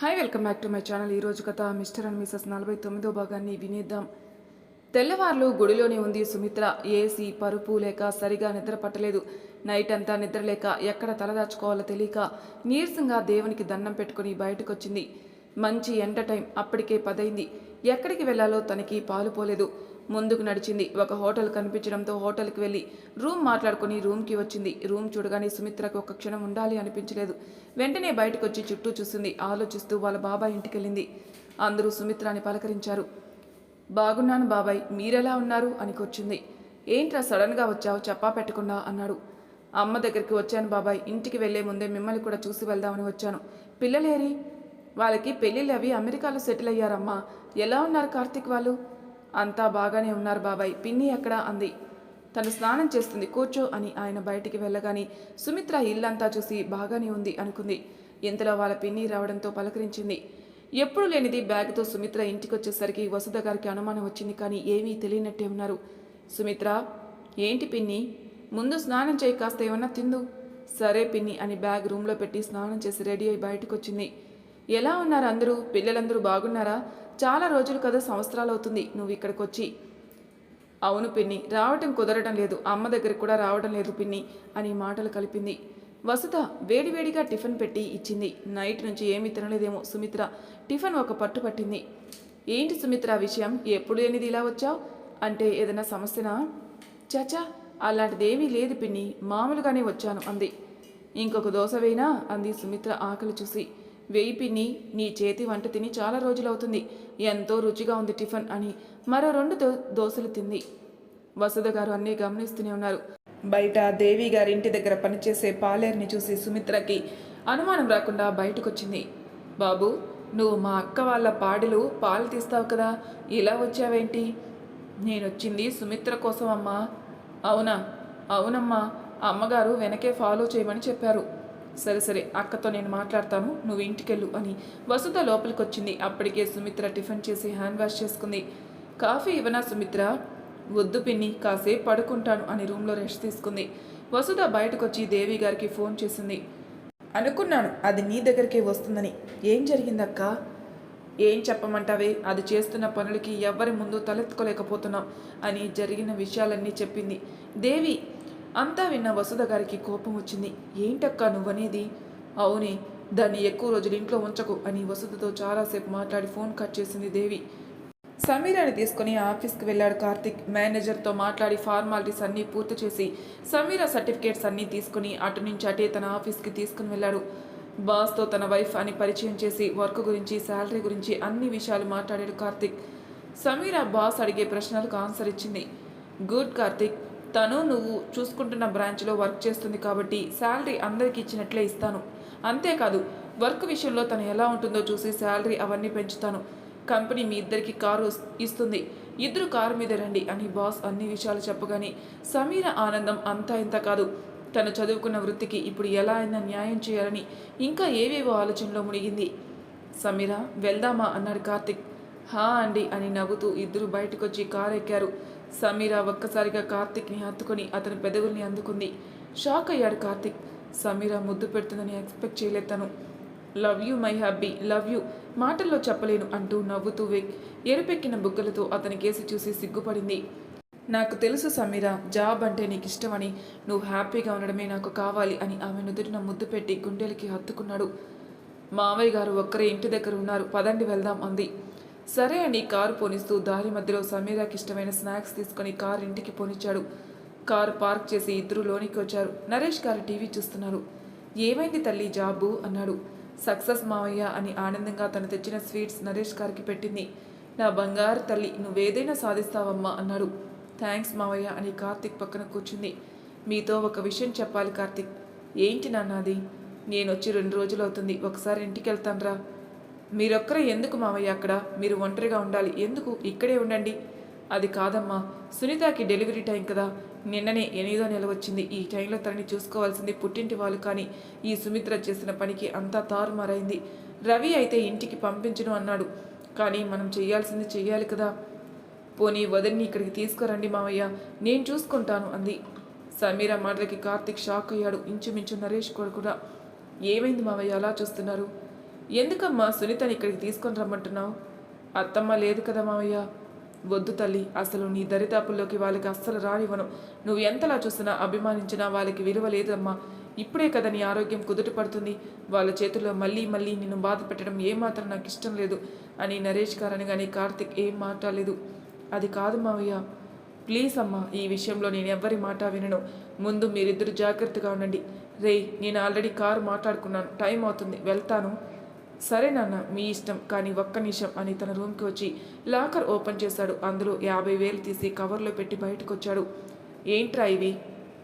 Hi welcome back to my channel ఈరోజు కథ mister and Mrs నలభై తొమ్మిదో భాగాన్ని వినేద్దాం. తెల్లవార్లు గుడిలోనే ఉంది సుమిత్ర. ఏసీ పరుపు లేక సరిగా నిద్ర పట్టలేదు. నైట్ అంతా నిద్రలేక ఎక్కడ తలదాచుకోవాలో తెలియక నీరసంగా దేవునికి దండం పెట్టుకుని బయటకొచ్చింది. మంచి ఎండ టైం అప్పటికే పదైంది. ఎక్కడికి వెళ్ళాలో తనకి పాలు పోలేదు. ముందుకు నడిచింది. ఒక హోటల్ కనిపించడంతో హోటల్కి వెళ్ళి రూమ్ మాట్లాడుకుని రూమ్కి వచ్చింది. రూమ్ చూడగానే సుమిత్రకు ఒక క్షణం ఉండాలి అనిపించలేదు. వెంటనే బయటకు వచ్చి చుట్టూ చూసింది. ఆలోచిస్తూ వాళ్ళ బాబాయ్ ఇంటికి వెళ్ళింది అందరూ సుమిత్రాని పలకరించారు. బాగున్నాను బాబాయ్. మీరెలా ఉన్నారు? అని కూర్చుంది. ఏంట్రా సడన్గా వచ్చావు? చెప్పా పెట్టకుండా అన్నాడు. అమ్మ దగ్గరికి వచ్చాను బాబాయ్. ఇంటికి వెళ్ళే ముందే మిమ్మల్ని కూడా చూసి వెళ్దామని వచ్చాను. పిల్లలేరి? వాళ్ళకి పెళ్ళిళ్ళు అవి అమెరికాలో సెటిల్ అయ్యారమ్మా. ఎలా ఉన్నారు కార్తీక్ వాళ్ళు? అంతా బాగానే ఉన్నారు బాబాయ్. పిన్ని ఎక్కడ? అంది. తను స్నానం చేస్తుంది. కూర్చో అని ఆయన బయటికి వెళ్ళగాని సుమిత్ర ఇల్లంతా చూసి బాగానే ఉంది అనుకుంది. ఇంతలో వాళ్ళ పిన్ని రావడంతో పలకరించింది. ఎప్పుడు లేనిది బ్యాగ్తో సుమిత్ర ఇంటికి వచ్చేసరికి వసుధ గారికి అనుమానం వచ్చింది కానీ ఏమీ తెలియనట్టే ఉన్నారు. సుమిత్ర ఏంటి పిన్ని? ముందు స్నానం చేయి కాస్త ఏమన్నా తిందు. సరే పిన్ని అని బ్యాగ్ రూమ్లో పెట్టి స్నానం చేసి రెడీ అయి బయటకు వచ్చింది ఎలా ఉన్నారు అందరూ? పిల్లలందరూ బాగున్నారా? చాలా రోజులు కదా సంవత్సరాలు అవుతుంది నువ్వు ఇక్కడికి వచ్చి అవును పిన్ని రావటం కుదరడం లేదు. అమ్మ దగ్గరికి కూడా రావడం లేదు పిన్ని అని మాటలు కలిపింది. వసుత వేడివేడిగా టిఫిన్ పెట్టి ఇచ్చింది. నైట్ నుంచి ఏమీ తినలేదేమో సుమిత్ర. టిఫిన్ ఒక పట్టు పట్టింది. ఏంటి సుమిత్ర విషయం? ఎప్పుడు లేనిది ఇలా వచ్చావు? అంటే ఏదైనా సమస్యనా? చాచా అలాంటిదేమీ లేదు పిన్ని. మామూలుగానే వచ్చాను అంది. ఇంకొక దోశ వేయినా? అంది సుమిత్ర ఆకలి చూసి. వేయి పిన్ని నీ చేతి వంట తిని చాలా రోజులవుతుంది. ఎంతో రుచిగా ఉంది టిఫిన్ అని మరో రెండు దో దోశలు తింది. వసుధ గారు అన్నీ గమనిస్తూనే ఉన్నారు. బయట దేవి గారి ఇంటి దగ్గర పనిచేసే పాలేరుని చూసి సుమిత్రకి అనుమానం రాకుండా బయటకొచ్చింది. బాబు నువ్వు మా అక్క వాళ్ళ పాడిలు పాలు తీస్తావు కదా ఇలా వచ్చావేంటి? నేనొచ్చింది సుమిత్ర కోసం అమ్మా అవునా? అవునమ్మా. అమ్మగారు వెనకే ఫాలో చేయమని చెప్పారు. సరే సరే అక్కతో నేను మాట్లాడతాను. నువ్వు ఇంటికెళ్ళు అని వసుధ లోపలికి వచ్చింది అప్పటికే సుమిత్ర టిఫిన్ చేసి హ్యాండ్ వాష్ చేసుకుంది. కాఫీ ఇవ్వనా సుమిత్ర? వద్దు పిన్ని కాసేపు పడుకుంటాను అని రూమ్లో రెస్ట్ తీసుకుంది. వసుధ బయటకొచ్చి దేవి గారికి ఫోన్ చేసింది. అనుకున్నాను అది నీ దగ్గరికే వస్తుందని. ఏం జరిగిందక్క? ఏం చెప్పమంటావే? అది చేస్తున్న పనులకి ఎవ్వరి ముందు తలెత్తుకోలేకపోతున్నాం అని జరిగిన విషయాలన్నీ చెప్పింది. దేవి అంతా విన్న వసుధ గారికి కోపం వచ్చింది. ఏంటక్క నువ్వనేది? అవునే దాన్ని ఎక్కువ రోజులు ఇంట్లో ఉంచకు అని వసుధతో చాలాసేపు మాట్లాడి ఫోన్ కట్ చేసింది దేవి. సమీరాని తీసుకుని ఆఫీస్కి వెళ్ళాడు కార్తిక్. మేనేజర్తో మాట్లాడి ఫార్మాలిటీస్ అన్నీ పూర్తి చేసి సమీరా సర్టిఫికేట్స్ అన్నీ తీసుకుని అటు నుంచి అటే తన ఆఫీస్కి తీసుకుని వెళ్ళాడు. బాస్తో తన వైఫ్ అని పరిచయం చేసి వర్క్ గురించి శాలరీ గురించి అన్ని విషయాలు మాట్లాడాడు కార్తిక్. సమీరా బాస్ అడిగే ప్రశ్నలకు ఆన్సర్ ఇచ్చింది. గుడ్ కార్తిక్ తను నువ్వు చూసుకుంటున్న బ్రాంచ్లో వర్క్ చేస్తుంది కాబట్టి శాలరీ అందరికీ ఇచ్చినట్లే ఇస్తాను. అంతేకాదు వర్క్ విషయంలో తను ఎలా ఉంటుందో చూసి శాలరీ అవన్నీ పెంచుతాను. కంపెనీ మీ ఇద్దరికి కారు ఇస్తుంది. ఇద్దరు కారు మీద రండి అని బాస్ అన్ని విషయాలు చెప్పగానే సమీర ఆనందం అంతా ఇంత కాదు. తను చదువుకున్న వృత్తికి ఇప్పుడు ఎలా అయినా న్యాయం చేయాలని ఇంకా ఏవేవో ఆలోచనలో మునిగింది. సమీర వెళ్దామా అన్నాడు కార్తిక్. హా అండి అని నవ్వుతూ ఇద్దరు బయటకొచ్చి కారు ఎక్కారు సమీర ఒక్కసారిగా కార్తిక్ని హత్తుకొని అతని పెదవుల్ని అందుకుంది. షాక్ అయ్యాడు కార్తిక్. సమీర ముద్దు పెడుతుందని ఎక్స్పెక్ట్ చేయలేదు తను. Love you my hubby love you మాటల్లో చెప్పలేను అంటూ నవ్వుతూ వేక్ ఎరుపెక్కిన బుగ్గలతో అతని కేసి చూసి సిగ్గుపడింది. నాకు తెలుసు సమీర జాబ్ అంటే నీకు ఇష్టమని నువ్వు హ్యాపీగా ఉండడమే నాకు కావాలి అని ఆమె నుదుటిన ముద్దు పెట్టి గుండెలకి హత్తుకున్నాడు. మావయ్య గారు ఒక్కరే ఇంటి దగ్గర ఉన్నారు పదండి వెళ్దాం అంది. సరే అని కారు పోనిస్తూ దారి మధ్యలో సమీరాకి ఇష్టమైన స్నాక్స్ తీసుకొని కారు ఇంటికి పోనిచ్చాడు. కారు పార్క్ చేసి ఇద్దరు లోనికి వచ్చారు. నరేష్ గారు టీవీ చూస్తున్నారు. ఏమైంది తల్లి జాబు? అన్నాడు. సక్సెస్ మావయ్య అని ఆనందంగా తను తెచ్చిన స్వీట్స్ నరేష్ గారికి పెట్టింది. నా బంగారు తల్లి నువ్వేదైనా సాధిస్తావమ్మా అన్నాడు. థ్యాంక్స్ మావయ్య అని కార్తిక్ పక్కన కూర్చుంది. మీతో ఒక విషయం చెప్పాలి కార్తిక్. ఏంటి నాన్నది నేను వచ్చి రెండు రోజులు అవుతుంది. ఒకసారి ఇంటికి వెళ్తానురా. మీరొక్కరే ఎందుకు మావయ్య అక్కడ? మీరు ఒంటరిగా ఉండాలి. ఎందుకు? ఇక్కడే ఉండండి. అది కాదమ్మా. సునీతకి డెలివరీ టైం కదా. నిన్ననే ఎనిమిదో నెల వచ్చింది. ఈ టైంలో తనని చూసుకోవాల్సింది పుట్టింటి వాళ్ళు కానీ ఈ సుమిత్ర చేసిన పనికి అంతా తారుమారైంది. రవి అయితే ఇంటికి పంపించను అన్నాడు. కానీ మనం చేయాల్సింది చెయ్యాలి కదా. పోనీ వదిలిని ఇక్కడికి తీసుకురండి మావయ్య. నేను చూసుకుంటాను అంది. సమీర మాటలకి కార్తిక్ షాక్ అయ్యాడు. ఇంచుమించు నరేష్ కూడా కూడా. ఏమైంది మావయ్య? అలా చూస్తున్నారు. ఎందుకమ్మా సునీతని ఇక్కడికి తీసుకొని రమ్మంటున్నావు? అత్తమ్మ లేదు కదా మావయ్య. వద్దు తల్లి అసలు నీ దరిదాపుల్లోకి వాళ్ళకి అస్సలు రానివ్వను. నువ్వు ఎంతలా చూసినా అభిమానించినా వాళ్ళకి విలువ లేదమ్మా. ఇప్పుడే కదా నీ ఆరోగ్యం కుదుట పడుతుంది. వాళ్ళ చేతుల్లో మళ్ళీ మళ్ళీ నిన్ను బాధ పెట్టడం ఏమాత్రం నాకు ఇష్టం లేదు అని నరేష్ గారని కానీ కార్తిక్ ఏం మాట్లాడలేదు. అది కాదు మావయ్య. ప్లీజ్ అమ్మా ఈ విషయంలో నేను ఎవ్వరి మాట వినను. ముందు మీరిద్దరు జాగ్రత్తగా ఉండండి. రేయ్ నేను ఆల్రెడీ కారు మాట్లాడుకున్నాను. టైం అవుతుంది. వెళ్తాను. సరే నాన్న మీ ఇష్టం కానీ ఒక్క నిమిషం అని తన రూమ్కి వచ్చి లాకర్ ఓపెన్ చేశాడు. అందులో యాభై వేలు తీసి కవర్లో పెట్టి బయటకు వచ్చాడు ఏంట్రా ఇవి?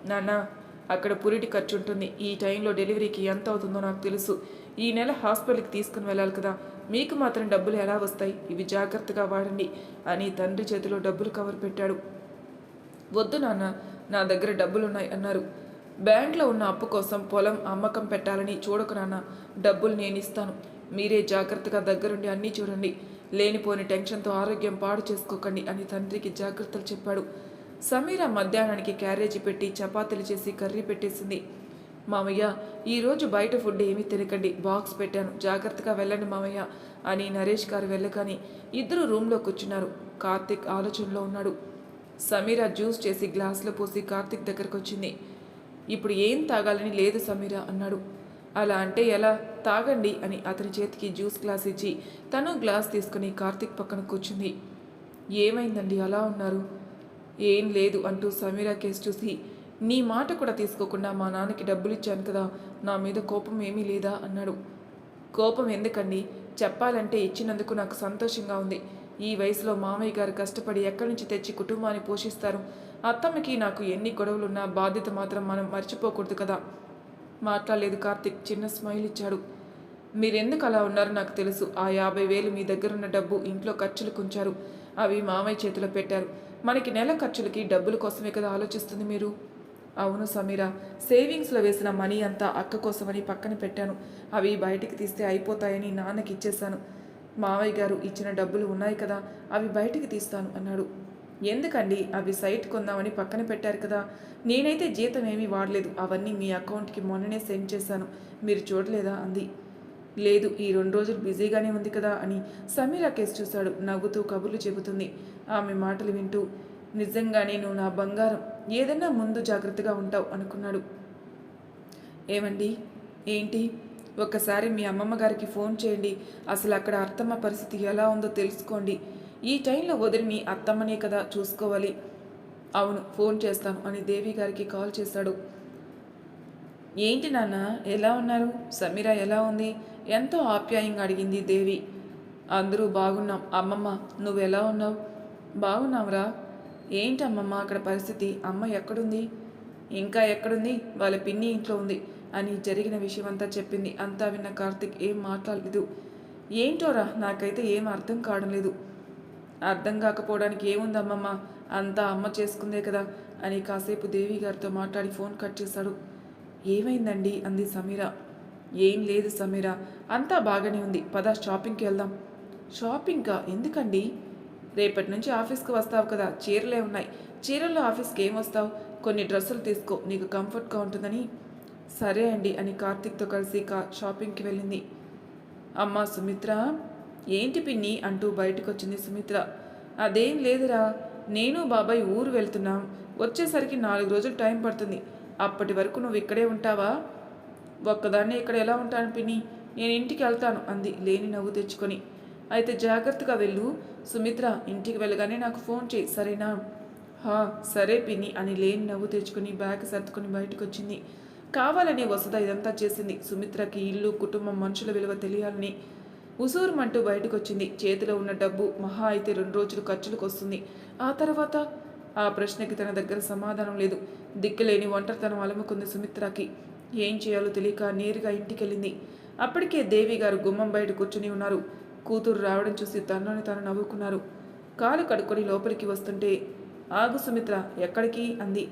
నాన్న అక్కడ పురిటి ఖర్చు ఉంటుంది ఈ టైంలో డెలివరీకి ఎంత అవుతుందో నాకు తెలుసు. ఈ నెల హాస్పిటల్కి తీసుకుని వెళ్ళాలి కదా. మీకు మాత్రం డబ్బులు ఎలా వస్తాయి? ఇవి జాగ్రత్తగా వాడండి అని తండ్రి చేతిలో డబ్బులు కవర్ పెట్టాడు. వద్దు నాన్న నా దగ్గర డబ్బులున్నాయి అన్నారు. బ్యాంక్లో ఉన్న అప్పు కోసం పొలం అమ్మకం పెట్టాలని చూడకు నాన్న. డబ్బులు నేను ఇస్తాను. మీరే జాగ్రత్తగా దగ్గరుండి అన్నీ చూడండి. లేనిపోని టెన్షన్తో ఆరోగ్యం పాడు చేసుకోకండి అని తండ్రికి జాగ్రత్తలు చెప్పాడు. సమీర మధ్యాహ్నానికి క్యారేజీ పెట్టి చపాతీలు చేసి కర్రీ పెట్టేసింది. మామయ్య ఈరోజు బయట ఫుడ్ ఏమీ తినకండి బాక్స్ పెట్టాను జాగ్రత్తగా వెళ్ళండి మామయ్య అని నరేష్ గారు వెళ్ళగాని ఇద్దరు రూమ్లో కూర్చున్నారు. కార్తిక్ ఆలోచనలో ఉన్నాడు. సమీర జ్యూస్ చేసి గ్లాసులో పోసి కార్తిక్ దగ్గరకు వచ్చింది ఇప్పుడు ఏం తాగాలని లేదు సమీర అన్నాడు. అలా అంటే ఎలా? తాగండి అని అతని చేతికి జ్యూస్ గ్లాస్ ఇచ్చి తను గ్లాస్ తీసుకుని కార్తిక్ పక్కన కూర్చుంది. ఏమైందండి? అలా ఉన్నారు? ఏం లేదు అంటూ సమీరా కేసు చూసి నీ మాట కూడా తీసుకోకుండా మా నాన్నకి డబ్బులు ఇచ్చాను కదా నా మీద కోపం ఏమీ లేదా? అన్నాడు. కోపం ఎందుకండి? చెప్పాలంటే ఇచ్చినందుకు నాకు సంతోషంగా ఉంది. ఈ వయసులో మామయ్య గారు కష్టపడి ఎక్కడి నుంచి తెచ్చి కుటుంబాన్ని పోషిస్తారు? అత్తమ్మకి నాకు ఎన్ని గొడవలున్నా బాధ్యత మాత్రం మనం మర్చిపోకూడదు కదా. మాట్లాడలేదు కార్తిక్. చిన్న స్మైల్ ఇచ్చాడు. మీరెందుకు అలా ఉన్నారో నాకు తెలుసు. ఆ యాభై వేలు మీ దగ్గరున్న డబ్బు ఇంట్లో ఖర్చులు కుంచారు. అవి మామయ్య చేతిలో పెట్టారు. మనకి నెల ఖర్చులకి డబ్బుల కోసమే కదా ఆలోచిస్తుంది మీరు? అవును సమీర. సేవింగ్స్లో వేసిన మనీ అంతా అక్క కోసమని పక్కన పెట్టాను. అవి బయటికి తీస్తే అయిపోతాయని నాన్నకి ఇచ్చేశాను. మావయ్య గారు ఇచ్చిన డబ్బులు ఉన్నాయి కదా అవి బయటికి తీస్తాను అన్నాడు. ఎందుకండి అవి సైట్ కొందామని పక్కన పెట్టారు కదా? నేనైతే జీతం ఏమీ వాడలేదు. అవన్నీ మీ అకౌంట్కి మొన్ననే సెండ్ చేశాను. మీరు చూడలేదా? అంది. లేదు ఈ రెండు రోజులు బిజీగానే ఉంది కదా అని సమీరా కేసు చూశాడు. నవ్వుతూ కబుర్లు చెబుతుంది. ఆమె మాటలు వింటూ నిజంగానే నువ్వు నా బంగారం. ఏదన్నా ముందు జాగ్రత్తగా ఉంటావు అనుకున్నాడు. ఏమండి? ఏంటి? ఒక్కసారి మీ అమ్మమ్మ గారికి ఫోన్ చేయండి. అసలు అక్కడ అర్థమ్మ పరిస్థితి ఎలా ఉందో తెలుసుకోండి. ఈ టైంలో వదిలిని అత్తమ్మనే కదా చూసుకోవాలి. అవును ఫోన్ చేస్తాను అని దేవి గారికి కాల్ చేశాడు. ఏంటి నాన్న ఎలా ఉన్నారు? సమీర ఎలా ఉంది? ఎంతో ఆప్యాయంగా అడిగింది దేవి. అందరూ బాగున్నాం. అమ్మమ్మ నువ్వు ఎలా ఉన్నావు? బాగున్నావురా. ఏంటి అమ్మమ్మ అక్కడ పరిస్థితి? అమ్మ ఎక్కడుంది? ఇంకా ఎక్కడుంది? వాళ్ళ పిన్ని ఇంట్లో ఉంది అని జరిగిన విషయం అంతా చెప్పింది. అంతా విన్న కార్తిక్ ఏం మాట్లాడలేదు. ఏంటోరా నాకైతే ఏం అర్థం కావడం లేదు. అర్థం కాకపోవడానికి ఏముందమ్మమ్మ? అంతా అమ్మ చేసుకుందే కదా అని కాసేపు దేవి గారితో మాట్లాడి ఫోన్ కట్ చేశాడు. ఏమైందండి? అంది సమీర. ఏం లేదు సమీర. అంతా బాగానే ఉంది. పద షాపింగ్కి వెళ్దాం. షాపింగ్కా? ఎందుకండి? రేపటి నుంచి ఆఫీస్కి వస్తావు కదా. చీరలే ఉన్నాయి. చీరల్లో ఆఫీస్కి ఏం వస్తావు? కొన్ని డ్రెస్సులు తీసుకో. నీకు కంఫర్ట్గా ఉంటుందని. సరే అండి అని కార్తీక్తో కలిసి కా షాపింగ్కి వెళ్ళింది. అమ్మ సుమిత్ర! ఏంటి పిన్ని అంటూ బయటకొచ్చింది సుమిత్ర. అదేం లేదురా నేను బాబాయ్ ఊరు వెళ్తున్నాం. వచ్చేసరికి నాలుగు రోజులు టైం పడుతుంది. అప్పటి వరకు నువ్వు ఇక్కడే ఉంటావా? ఒక్కదాన్నే ఇక్కడ ఎలా ఉంటాను పిన్ని? నేను ఇంటికి వెళ్తాను అంది లేని నవ్వు తెచ్చుకొని. అయితే జాగ్రత్తగా వెళ్ళు. సుమిత్ర ఇంటికి వెళ్ళగానే నాకు ఫోన్ చేయి సరేనా? హా సరే పిన్ని అని లేని నవ్వు తెచ్చుకొని బ్యాగ్ సర్దుకొని బయటకు వచ్చింది కావాలని వసద ఇదంతా చేసింది. సుమిత్రకి ఇల్లు కుటుంబం మనుషుల విలువ తెలియాలని ఉసూరుమంటూ బయటకొచ్చింది. చేతిలో ఉన్న డబ్బు మహా అయితే రెండు రోజులు ఖర్చులకు వస్తుంది ఆ తర్వాత ఆ ప్రశ్నకి తన దగ్గర సమాధానం లేదు. దిక్కులేని ఒంటరితనం అలముకుంది సుమిత్రకి. ఏం చేయాలో తెలియక నేరుగా ఇంటికెళ్ళింది. అప్పటికే దేవి గారు గుమ్మం బయట కూర్చుని ఉన్నారు. కూతురు రావడం చూసి తనని తాను నవ్వుకున్నారు. కాలు కడుక్కొని లోపలికి వస్తుంటే ఆగు సుమిత్ర ఎక్కడికి? అంది.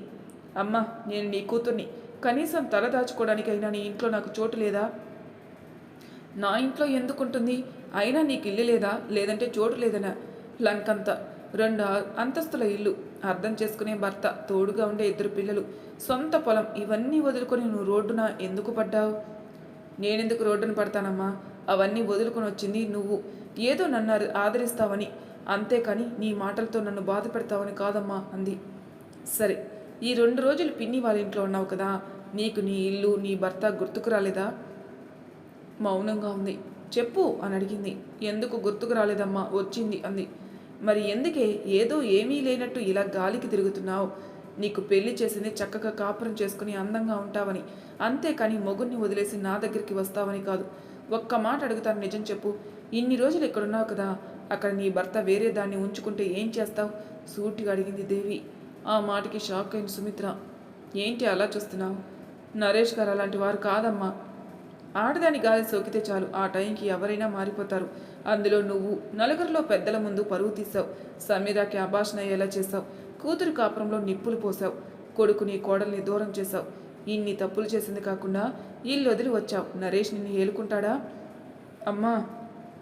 అమ్మ నేను నీ కూతుర్ని. కనీసం తల దాచుకోవడానికైనా నీ ఇంట్లో నాకు చోటు లేదా? నా ఇంట్లో ఎందుకుంటుంది అయినా నీకు ఇల్లు లేదా? లేదంటే చోటు లేదనా? లంకంత. రెండు అంతస్తుల ఇల్లు. అర్థం చేసుకునే భర్త తోడుగా ఉండే ఇద్దరు పిల్లలు. సొంత పొలం. ఇవన్నీ వదులుకొని నువ్వు రోడ్డున ఎందుకు పడ్డావు? నేనెందుకు రోడ్డున పడతానమ్మా? అవన్నీ వదులుకొని వచ్చింది నువ్వు. ఏదో నన్ను ఆదరిస్తావని. అంతేకాని నీ మాటలతో నన్ను బాధ పెడతావని కాదమ్మా అంది. సరే ఈ రెండు రోజులు పిన్ని వాళ్ళ ఇంట్లో ఉన్నావు కదా? నీకు నీ ఇల్లు నీ భర్త గుర్తుకు రాలేదా? మౌనంగా ఉంది. చెప్పు అని అడిగింది. ఎందుకు గుర్తుకు రాలేదమ్మా? వచ్చింది అంది. మరి ఎందుకే? ఏదో ఏమీ లేనట్టు ఇలా గాలికి తిరుగుతున్నావు. నీకు పెళ్ళి చేసింది చక్కగా కాపురం చేసుకుని అందంగా ఉంటావని. అంతేకాని మొగుడిని వదిలేసి నా దగ్గరికి వస్తావని కాదు. ఒక్క మాట అడుగుతాను నిజం చెప్పు. ఇన్ని రోజులు ఇక్కడున్నావు కదా? అక్కడ నీ భర్త వేరే దాన్ని ఉంచుకుంటే ఏం చేస్తావు? సూటిగా అడిగింది దేవి. ఆ మాటకి షాక్ అయిన సుమిత్ర. ఏంటి అలా చూస్తున్నావు? నరేష్ గారు అలాంటి వారు కాదమ్మా. ఆడదాని గాలి సోకితే చాలు. ఆ టైంకి ఎవరైనా మారిపోతారు. అందులో నువ్వు నలుగురిలో పెద్దల ముందు పరువు తీసావు సమీరాకి అభాషణ అయ్యేలా చేశావు. కూతురు కాపురంలో నిప్పులు పోసావు కొడుకుని కోడల్ని దూరం చేశావు. ఇన్ని తప్పులు చేసింది కాకుండా ఇల్లు వదిలి వచ్చావు. నరేష్ నిన్ను ఏలుకుంటాడా? అమ్మా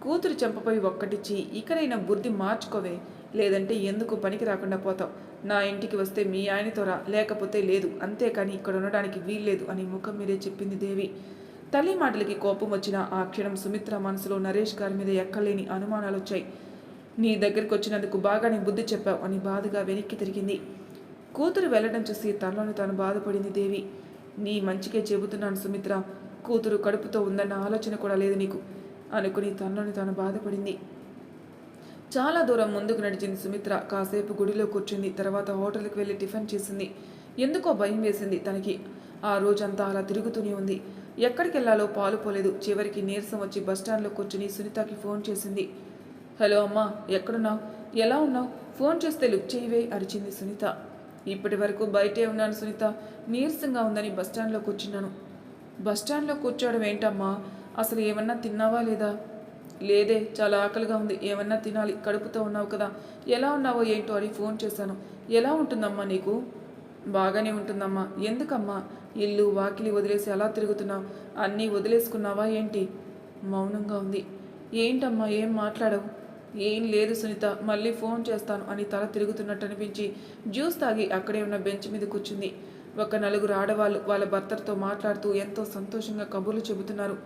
కూతురు చెంపపై ఒక్కటిచ్చి ఇకనైనా బుద్ధి మార్చుకోవే. లేదంటే ఎందుకు పనికి రాకుండా పోతావు? నా ఇంటికి వస్తే మీ ఆయనతో రా. లేకపోతే లేదు. అంతేకాని ఇక్కడ ఉండడానికి వీల్లేదు అని ముఖం మీదే చెప్పింది దేవి. తల్లి మాటలకి కోపం వచ్చిన ఆ క్షణం సుమిత్ర మనసులో నరేష్ గారి మీద ఎక్కలేని అనుమానాలు వచ్చాయి నీ దగ్గరికి వచ్చినందుకు బాగానే బుద్ధి చెప్పావు అని బాధగా వెనక్కి తిరిగింది. కూతురు వెళ్ళడం చూసి తనలోని తాను బాధపడింది దేవి. నీ మంచికే చెబుతున్నాను సుమిత్ర. కూతురు కడుపుతో ఉందన్న ఆలోచన కూడా లేదు నీకు అనుకుని తనలోని తాను బాధపడింది. చాలా దూరం ముందుకు నడిచింది సుమిత్ర. కాసేపు గుడిలో కూర్చుంది. తర్వాత హోటల్కి వెళ్ళి టిఫిన్ చేసింది. ఎందుకో భయం వేసింది తనకి. ఆ రోజంతా అలా తిరుగుతూనే ఉంది. ఎక్కడికి వెళ్ళాలో పాలు పోలేదు. చివరికి నీరసం వచ్చి బస్టాండ్లో కూర్చుని సునీతకి ఫోన్ చేసింది. హలో అమ్మా ఎక్కడున్నావు? ఎలా ఉన్నావు? ఫోన్ చేస్తే లుక్ చేయవే అరిచింది సునీత. ఇప్పటి వరకు బయటే ఉన్నాను సునీత. నీరసంగా ఉందని బస్టాండ్లో కూర్చున్నాను. బస్టాండ్లో కూర్చోవడం ఏంటమ్మా? అసలు ఏమన్నా తిన్నావా లేదా? లేదే చాలా ఆకలిగా ఉంది. ఏమన్నా తినాలి. కడుపుతో ఉన్నావు కదా. ఎలా ఉన్నావో ఏంటో అని ఫోన్ చేశాను. ఎలా ఉంటుందమ్మా నీకు? బాగానే ఉంటుందమ్మా. ఎందుకమ్మా? ఇల్లు వాకిలి వదిలేసి అలా తిరుగుతున్నావు అన్నీ వదిలేసుకున్నావా ఏంటి? మౌనంగా ఉంది. ఏంటమ్మా ఏం మాట్లాడవు? ఏం లేదు సునీత మళ్ళీ ఫోన్ చేస్తాను అని తల తిరుగుతున్నట్టు అనిపించి జ్యూస్ తాగి అక్కడే ఉన్న బెంచ్ మీద కూర్చుంది. ఒక నలుగురు ఆడవాళ్ళు వాళ్ళ భర్తలతో మాట్లాడుతూ ఎంతో సంతోషంగా కబుర్లు చెబుతున్నారు.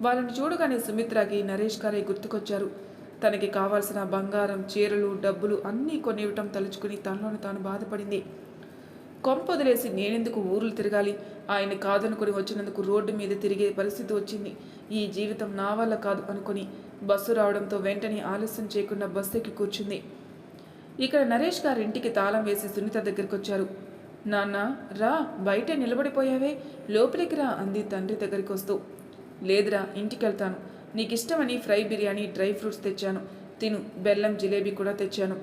వాళ్ళని చూడగానే సుమిత్రకి నరేష్ గారే గుర్తుకొచ్చారు. తనకి కావాల్సిన బంగారం చీరలు డబ్బులు అన్నీ కొనివ్వటం తలుచుకుని తనలోని తాను బాధపడింది. కొంపొదిలేసి నేనెందుకు ఊర్లు తిరగాలి? ఆయన కాదనుకుని వచ్చినందుకు రోడ్డు మీద తిరిగే పరిస్థితి వచ్చింది. ఈ జీవితం నా వల్ల కాదు అనుకుని బస్సు రావడంతో వెంటనే ఆలస్యం చేయకుండా బస్సు ఎక్కి కూర్చుంది. ఇక్కడ నరేష్ గారి ఇంటికి తాళం వేసి సునీత దగ్గరికి వచ్చారు నాన్న రా బయటే నిలబడిపోయావే. లోపలికి రా అంది తండ్రి దగ్గరికి వస్తూ లేదురా ఇంటికి వెళ్తాను నీకు ఇష్టమని ఫ్రై బిర్యానీ డ్రై ఫ్రూట్స్ తెచ్చాను. తిను బెల్లం జిలేబీ కూడా తెచ్చాను.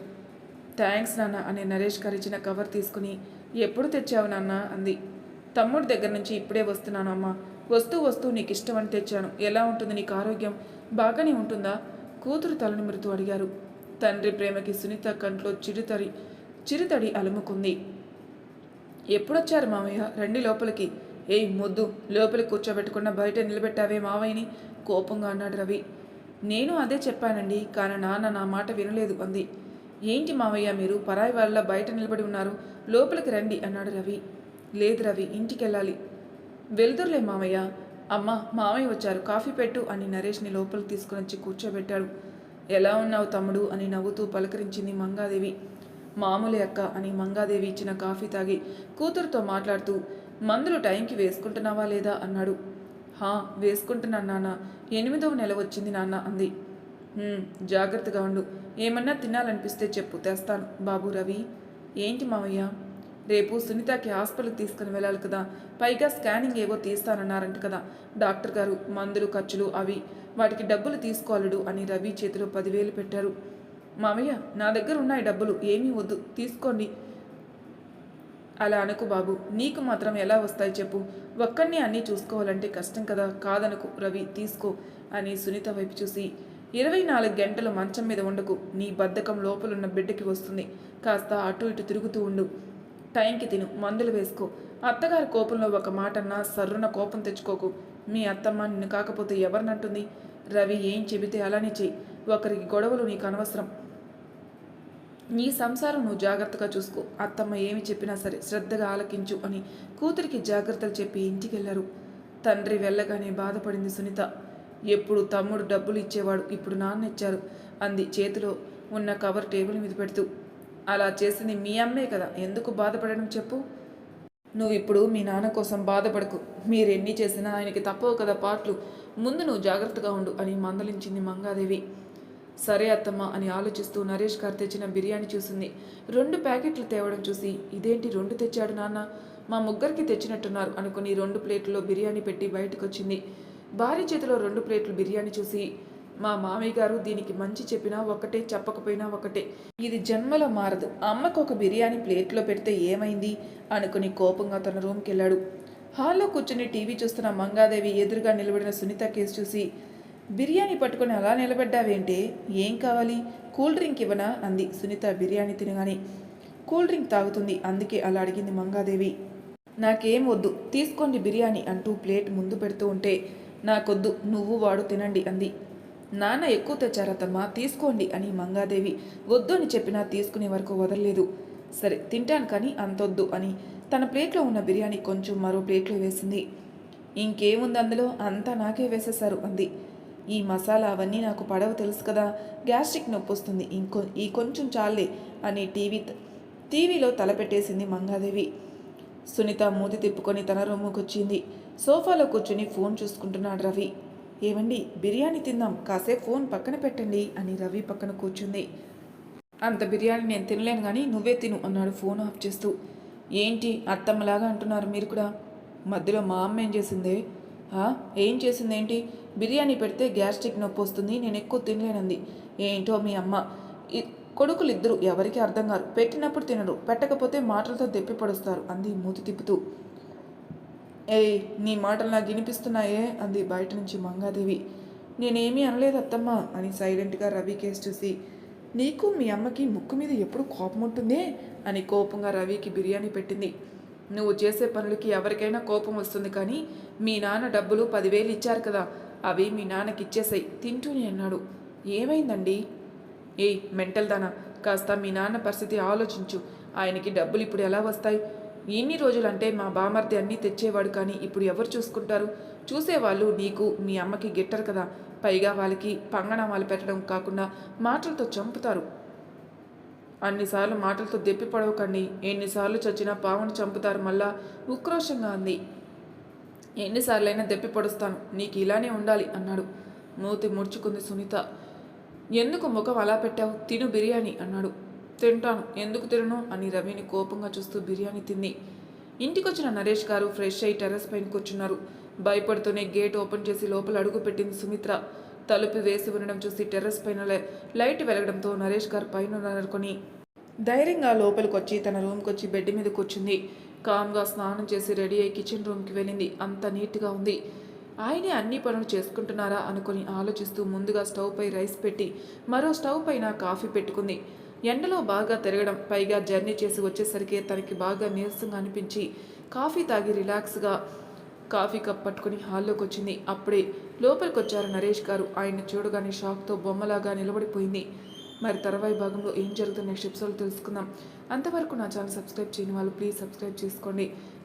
థ్యాంక్స్ నాన్న అనే నరేష్ గారు ఇచ్చిన కవర్ తీసుకుని ఎప్పుడు తెచ్చావు నాన్న? అంది. తమ్ముడి దగ్గర నుంచి ఇప్పుడే వస్తున్నాను అమ్మా. వస్తూ వస్తూ నీకు ఇష్టమని తెచ్చాను. ఎలా ఉంటుంది నీకు ఆరోగ్యం? బాగానే ఉంటుందా? కూతురు తలనిమురుతూ అడిగారు. తండ్రి ప్రేమకి సునీత కంట్లో చిరుతడి చిరుతడి అలుముకుంది. ఎప్పుడొచ్చారు మామయ్య? రండి లోపలికి. ఏయ్ ముద్దు. లోపలికి కూర్చోబెట్టకుండా బయట నిలబెట్టావే మావయ్యని? కోపంగా అన్నాడు రవి. నేను అదే చెప్పానండి కానీ నాన్న నా మాట వినలేదు అంది. ఏంటి మావయ్య మీరు? పరాయి వాళ్ళ బయట నిలబడి ఉన్నారు. లోపలికి రండి అన్నాడు రవి. లేదు రవి ఇంటికి వెళ్ళాలి వెళ్దురులే మామయ్య అమ్మ మామయ్య వచ్చారు. కాఫీ పెట్టు అని నరేష్ని లోపలికి తీసుకుని వచ్చి కూర్చోబెట్టాడు. ఎలా ఉన్నావు తమ్ముడు? అని నవ్వుతూ పలకరించింది మంగాదేవి. మామూలే అక్క అని మంగాదేవి ఇచ్చిన కాఫీ తాగి కూతురుతో మాట్లాడుతూ మందులు టైంకి వేసుకుంటున్నావా లేదా? అన్నాడు. హా వేసుకుంటున్నాను నాన్న. ఎనిమిదవ నెల వచ్చింది నాన్న అంది. జాగ్రత్తగా ఉండు. ఏమన్నా తినాలనిపిస్తే చెప్పు తెస్తాను. బాబు రవి ఏంటి మావయ్య? రేపు సునీతకి హాస్పిటల్కి తీసుకుని వెళ్ళాలి కదా. పైగా స్కానింగ్ ఏవో తీస్తానన్నారంట కదా. డాక్టర్ గారు మందులు ఖర్చులు అవి. వాటికి డబ్బులు తీసుకోవాలడు అని రవి చేతిలో పదివేలు పెట్టారు. మామయ్య నా దగ్గర ఉన్నాయి డబ్బులు ఏమీ వద్దు తీసుకోండి. అలా అనుకు బాబు. నీకు మాత్రం ఎలా వస్తాయి చెప్పు. ఒక్కడిని అన్నీ చూసుకోవాలంటే కష్టం కదా. కాదనుకు రవి తీసుకో అని సునీత వైపు చూసి ఇరవై నాలుగు గంటలు మంచం మీద ఉండకు. నీ బద్ధకం లోపలున్న బిడ్డకి వస్తుంది. కాస్త అటు ఇటు తిరుగుతూ ఉండు. టైంకి తిను. మందులు వేసుకో. అత్తగారి కోపంలో ఒక మాట అన్నా సర్రున కోపం తెచ్చుకోకు. మీ అత్తమ్మ నిన్ను కాకపోతే ఎవరినంటుంది? రవి ఏం చెబితే అలానే చెయ్యి ఒకరికి గొడవలు నీకు అనవసరం. నీ సంసారం నువ్వు జాగ్రత్తగా చూసుకో. అత్తమ్మ ఏమి చెప్పినా సరే శ్రద్ధగా ఆలకించు అని కూతురికి జాగ్రత్తలు చెప్పి ఇంటికి వెళ్ళారు తండ్రి వెళ్ళగానే బాధపడింది సునీత. ఎప్పుడు తమ్ముడు డబ్బులు ఇచ్చేవాడు ఇప్పుడు నాన్న ఇచ్చారు అంది చేతిలో ఉన్న కవర్ టేబుల్ మీద పెడుతూ. అలా చేసింది మీ అమ్మే కదా ఎందుకు బాధపడడం చెప్పు. నువ్వు ఇప్పుడు మీ నాన్న కోసం బాధపడకు మీరెన్ని చేసినా ఆయనకి తప్పవు కదా పాటలు. ముందు నువ్వు జాగ్రత్తగా ఉండు అని మందలించింది మంగాదేవి. సరే అత్తమ్మ అని ఆలోచిస్తూ నరేష్ గారు తెచ్చిన బిర్యానీ చూసింది. రెండు ప్యాకెట్లు తేవడం చూసి ఇదేంటి రెండు తెచ్చాడు నాన్న? మా ముగ్గురికి తెచ్చినట్టున్నారు అనుకుని రెండు ప్లేట్లో బిర్యానీ పెట్టి బయటకు వచ్చింది భార్య చేతిలో రెండు ప్లేట్లు బిర్యానీ చూసి మా మామయ్య గారు దీనికి మంచి చెప్పినా ఒకటే చెప్పకపోయినా ఒకటే. ఇది జన్మలో మారదు. అమ్మకు ఒక బిర్యానీ ప్లేట్లో పెడితే ఏమైంది? అనుకుని కోపంగా తన రూమ్కి వెళ్ళాడు హాల్లో కూర్చుని టీవీ చూస్తున్న మంగాదేవి ఎదురుగా నిలబడిన సునీత కేసు చూసి బిర్యానీ పట్టుకొని అలా నిలబడ్డావేంటే? ఏం కావాలి? కూల్ డ్రింక్ ఇవ్వనా? అంది సునీత బిర్యానీ తినగానే. కూల్ డ్రింక్ తాగుతుంది. అందుకే అలా అడిగింది మంగాదేవి. నాకేం వద్దు. తీసుకోండి బిర్యానీ అంటూ ప్లేట్ ముందు పెడుతూ ఉంటే నాకొద్దు నువ్వు వాడు తినండి అంది. నాన్న ఎక్కువ తెచ్చారతమ్మా తీసుకోండి అని మంగాదేవి. వద్దు అని చెప్పినా తీసుకునే వరకు వదలలేదు. సరే తింటాను కానీ అంతొద్దు అని తన ప్లేట్లో ఉన్న బిర్యానీ కొంచెం మరో ప్లేట్లో వేసింది. ఇంకేముంది అందులో? అంతా నాకే వేసేశారు అంది. ఈ మసాలా అవన్నీ నాకు పడవ తెలుసు కదా గ్యాస్ట్రిక్ నొప్పి వస్తుంది ఇంకొ ఈ కొంచెం చాలే అని టీవీ టీవీలో తలపెట్టేసింది మంగాదేవి. సునీత మూతి తిప్పుకొని తన రూముకి వచ్చింది. సోఫాలో కూర్చుని ఫోన్ చూసుకుంటున్నాడు రవి. ఏమండి బిర్యానీ తిందాం కాసేపు ఫోన్ పక్కన పెట్టండి అని రవి పక్కన కూర్చుంది. అంత బిర్యానీ నేను తినలేను కానీ నువ్వే తిను అన్నాడు ఫోన్ ఆఫ్ చేస్తూ. ఏంటి అత్తమ్మలాగా అంటున్నారు మీరు కూడా? మధ్యలో మా అమ్మ ఏం చేసిందే? ఏం చేసింది ఏంటి బిర్యానీ పెడితే గ్యాస్ట్రిక్ నొప్పి వస్తుంది నేను ఎక్కువ తినలేనంది. ఏంటో మీ అమ్మ. కొడుకులిద్దరూ ఎవరికీ అర్థం కారు. పెట్టినప్పుడు తినరు. పెట్టకపోతే మాటలతో దెప్పి పడుస్తారు అంది మూతి తిప్పుతూ. ఏయ్ నీ మాటలు నాకు వినిపిస్తున్నాయే అంది బయట నుంచి మంగాదేవి. నేనేమీ అనలేదు అత్తమ్మ అని సైలెంట్గా రవి కేసు చూసి. నీకు మీ అమ్మకి ముక్కు మీద ఎప్పుడు కోపం ఉంటుందే అని కోపంగా రవికి బిర్యానీ పెట్టింది. నువ్వు చేసే పనులకి ఎవరికైనా కోపం వస్తుంది కానీ మీ నాన్న డబ్బులు పదివేలు ఇచ్చారు కదా అవి మీ నాన్నకి ఇచ్చేసాయి తింటూనే అన్నాడు. ఏమైందండి? ఏయ్ మెంటల్ దానా. కాస్త మీ నాన్న పరిస్థితి ఆలోచించు. ఆయనకి డబ్బులు ఇప్పుడు ఎలా వస్తాయి? ఎన్ని రోజులంటే మా బామర్ది అన్నీ తెచ్చేవాడు కానీ ఇప్పుడు ఎవరు చూసుకుంటారు? చూసేవాళ్ళు నీకు మీ అమ్మకి గిట్టరు కదా. పైగా వాళ్ళకి పంగనామాలు పెట్టడం కాకుండా మాటలతో చంపుతారు. అన్నిసార్లు మాటలతో దెప్పి పడవకండి. ఎన్నిసార్లు చచ్చినా పావును చంపుతారు మళ్ళా ఉక్రోషంగా అంది. ఎన్నిసార్లైనా దెప్పి పడుస్తాను. నీకు ఇలానే ఉండాలి అన్నాడు. మూతి ముడుచుకుంది సునీత. ఎందుకు ముఖం అలా పెట్టావు? తిను బిర్యానీ అన్నాడు. తింటాను. ఎందుకు తినను? అని రవిని కోపంగా చూస్తూ బిర్యానీ తింది. ఇంటికొచ్చిన నరేష్ గారు ఫ్రెష్ అయి టెర్రస్ పైన కూర్చున్నారు. భయపడుతూనే గేట్ ఓపెన్ చేసి లోపల అడుగు పెట్టింది సుమిత్ర. తలుపు వేసి ఉండడం చూసి టెర్రస్ పైన లైట్ వెలగడంతో నరేష్ గారు పైన అనుకొని ధైర్యంగా లోపలికి వచ్చి తన రూమ్కి వచ్చి బెడ్ మీద కూర్చుంది. కామ్గా స్నానం చేసి రెడీ అయ్యి కిచెన్ రూమ్కి వెళ్ళింది. అంత నీట్గా ఉంది. ఆయనే అన్ని పనులు చేసుకుంటున్నారా అనుకుని ఆలోచిస్తూ ముందుగా స్టవ్ పై రైస్ పెట్టి మరో స్టవ్ పైన కాఫీ పెట్టుకుంది. ఎండలో బాగా తిరగడం పైగా జర్నీ చేసి వచ్చేసరికి తనకి బాగా నీరసంగా అనిపించి కాఫీ తాగి రిలాక్స్గా కాఫీ కప్ పట్టుకుని హాల్లోకి వచ్చింది. అప్పుడే లోపలికి వచ్చారు నరేష్ గారు. ఆయన చూడగానే షాక్తో బొమ్మలాగా నిలబడిపోయింది. మరి తర్వాయి భాగంలో ఏం జరుగుతున్న షిప్స్ ఎపిసోడ్ తెలుసుకుందాం. అంతవరకు నా ఛానల్ సబ్స్క్రైబ్ చేయని వాళ్ళు ప్లీజ్ సబ్స్క్రైబ్ చేసుకోండి.